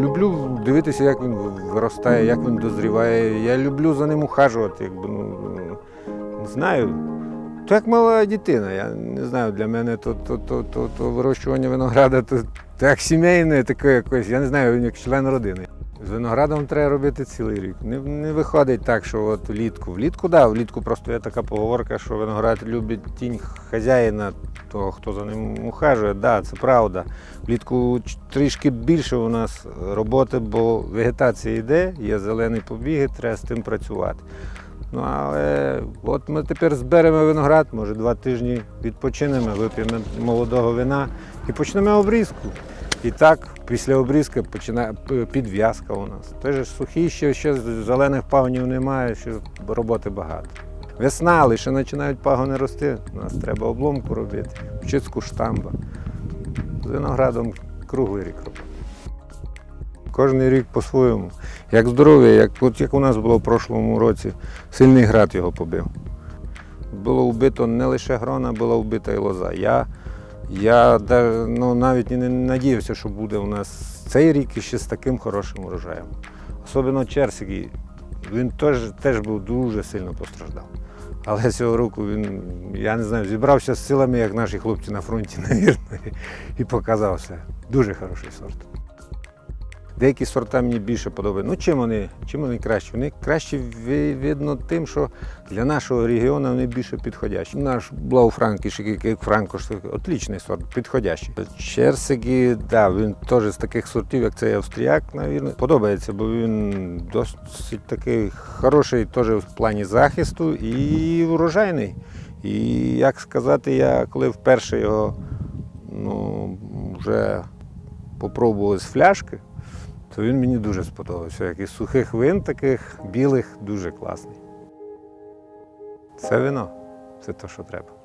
люблю дивитися, як він виростає, як він дозріває. Я люблю за ним ухажувати. Якби, ну, не знаю. То як мала дитина. Я не знаю, для мене то, то, то, то, то вирощування винограда то, то як сімейне, таке якось, я не знаю, він як член родини. З виноградом треба робити цілий рік. Не, не виходить так, що от влітку. Влітку, да, влітку просто є така поговорка, що виноград любить тінь хазяїна, того, хто за ним ухажує. Да, це правда. Влітку трішки більше у нас роботи, бо вегетація йде, є зелені побіги, треба з тим працювати. Ну, але от ми тепер зберемо виноград, може два тижні відпочинемо, вип'ємо молодого вина і почнемо обрізку. І так, після обрізки починає підв'язка у нас. Теж сухі, ще, ще зелених пагонів немає, ще роботи багато. Весна, лише починають пагони рости. У нас треба обломку робити, чистку штамба. З виноградом круглий рік робити. Кожний рік по-своєму. Як здоров'я, як, от як у нас було в прошлому році, сильний град його побив. Було вбито не лише грона, була вбита і лоза. Я, я ну, навіть і не надіявся, що буде у нас цей рік ще з таким хорошим урожаєм. Особливо Черсик, він теж, теж був дуже сильно постраждав. Але цього року він, я не знаю, зібрався з силами, як наші хлопці на фронті, навірно, і показався. Дуже хороший сорт. Деякі сорта мені більше подобаються. Ну чим вони, чим вони кращі? Вони кращі ви- видно тим, що для нашого регіону вони більше підходящі. Наш Блауфранкіш, як Франкош, отличний сорт, підходящий. Черсики, да, він теж з таких сортів, як цей австріяк, навірно, подобається, бо він досить такий хороший теж в плані захисту і врожайний. І як сказати, я коли вперше його ну, вже попробував з фляшки, то він мені дуже сподобався. Як із сухих вин таких білих, дуже класний. Це вино. Це те, що треба.